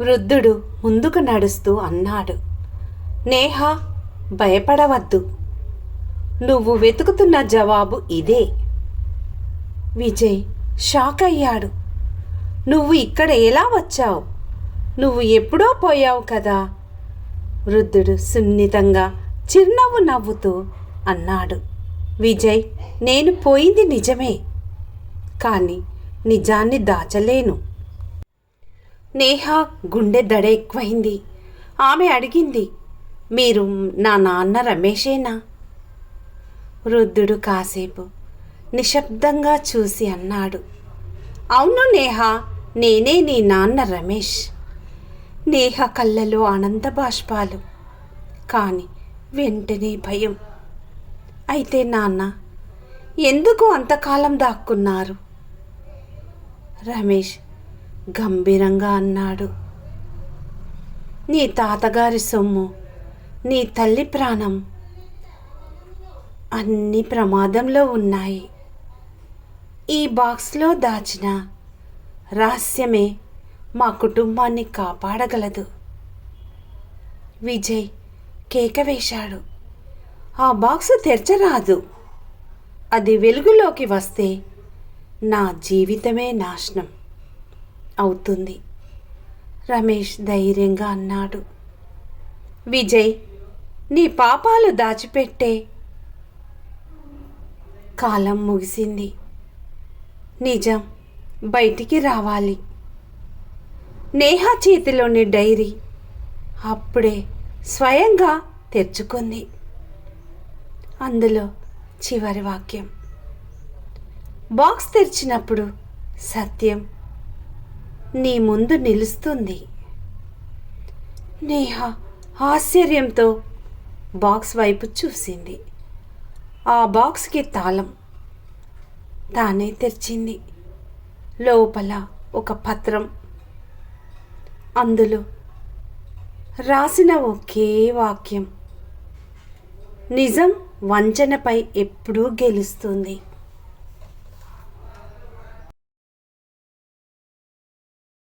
వృద్ధుడు ముందుకు నడుస్తూ అన్నాడు. నేహ భయపడవద్దు. నువ్వు వెతుకుతున్న జవాబు ఇదే. విజయ్ షాక్ అయ్యాడు. నువ్వు ఇక్కడ ఎలా వచ్చావు? నువ్వు ఎప్పుడో పోయావు కదా? వృద్ధుడు సున్నితంగా చిరునవ్వు నవ్వుతూ అన్నాడు. విజయ్ నేను పోయింది నిజమే. కానీ నిజాన్ని దాచలేను. నేహ గుండె దడ ఎక్కువైంది. ఆమె అడిగింది మీరు నా నాన్న రమేషేనా? వృద్ధుడు కాసేపు నిశ్శబ్దంగా చూసి అన్నాడు అవును నేహ నేనే నీ నాన్న రమేష్. నేహ కళ్ళలో ఆనంద బాష్పాలు కాని వెంటనే భయం. అయితే నాన్న ఎందుకు అంతకాలం దాక్కున్నారు? రమేష్ గంభీరంగా అన్నాడు. నీ తాతగారి సొమ్ము నీ తల్లి ప్రాణం అన్ని ప్రమాదంలో ఉన్నాయి. ఈ బాక్స్లో దాచిన రహస్యమే మా కుటుంబాన్ని కాపాడగలదు. విజయ్ కేక వేశాడు. ఆ బాక్స్ తెరచరాదు. అది వెలుగులోకి వస్తే నా జీవితమే నాశనం. అవుతుంది. రమేష్ ధైర్యంగా అన్నాడు. విజయ్ నీ పాపాలు దాచిపెట్టే. కాలం ముగిసింది. నిజం బయటికి రావాలి. నేహా చేతిలోని డైరీ అప్పుడే స్వయంగా తెరుచుకుంది. అందులో చివరి వాక్యం. బాక్స్ తెరిచినప్పుడు సత్యం నీ ముందు నిలుస్తుంది. నేహ ఆశ్చర్యంతో బాక్స్ వైపు చూసింది. ఆ బాక్స్కి తాళం. తానే తెరిచింది. లోపల ఒక పత్రం. అందులో రాసిన ఒకే వాక్యం. నిజం వంచనపై ఎప్పుడూ గెలుస్తుంది.